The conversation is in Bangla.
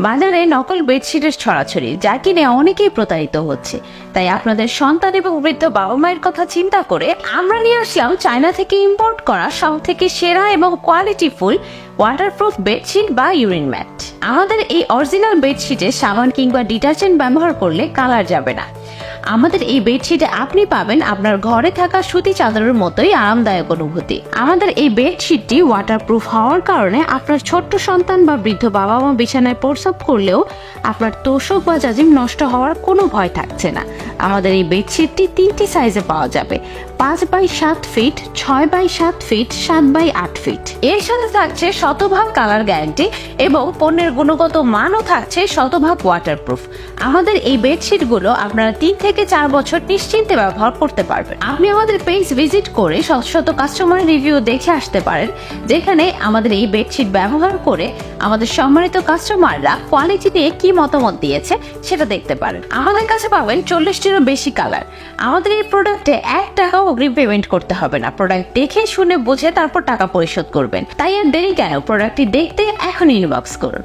বাজারে নকল বেডশিটের ছড়াছড়ি, যা কিনে অনেকেই প্রতারিত হচ্ছে। তাই আপনাদের সন্তান এবং বৃদ্ধ বাবা মায়ের কথা চিন্তা করে আমরা নিয়ে আসলাম চায়না থেকে ইম্পোর্ট করা সব থেকে সেরা এবং কোয়ালিটি ফুল ওয়াটারপ্রুফ বেডশিট বা ইউরিন ম্যাট আমাদের এই অরিজিনাল বেডশিটে সাবান কিংবা ডিটারজেন্ট ব্যবহার করলে কালার যাবে না। আমাদের এই বেডশিটে আপনি পাবেন আপনার ঘরে থাকা সুতি চাদরের মতোই আরামদায়ক অনুভূতি। আমাদের এই বেডশিটটি ওয়াটারপ্রুফ হওয়ার কারণে আপনার ছোট্ট সন্তান বা বৃদ্ধ বাবা মা বিছানায় প্রসব করলেও আপনার তোষক বা জাজিম নষ্ট হওয়ার কোনো ভয় থাকছে না। আমাদের এই বেডশিটটি তিনটি সাইজে পাওয়া যাবে। পাঁচ বাই সাত ফিট ছয় বাই সাত ফিট সাত বাই আট ফিট এর সাথে থাকছে শতভাগ কালার গ্যারান্টি এবং পণ্যের গুণগত মানও থাকছে শতভাগ ওয়াটারপ্রুফ আমাদের এই বেডশিটগুলো আপনারা তিন থেকে চার বছর নিশ্চিন্তে ব্যবহার করতে পারবেন। আপনি আমাদের পেজ ভিজিট করে শত শত কাস্টমার রিভিউ দেখে আসতে পারেন, যেখানে আমাদের এই বেডশিট ব্যবহার করে আমাদের সম্মানিত কাস্টমাররা কোয়ালিটি নিয়ে কি মতামত দিয়েছে সেটা দেখতে পারেন। আমাদের কাছে পাবেন চল্লিশটিরও বেশি কালার আমাদের এই প্রোডাক্টে এক টাকাও অগ্রিম পেমেন্ট করতে হবে না। প্রোডাক্ট দেখে, শুনে, বুঝে, তারপর টাকা পরিশোধ করবেন। তাই আর দেরি কেন? প্রোডাক্টটি দেখতে এখন ইনবক্স করুন।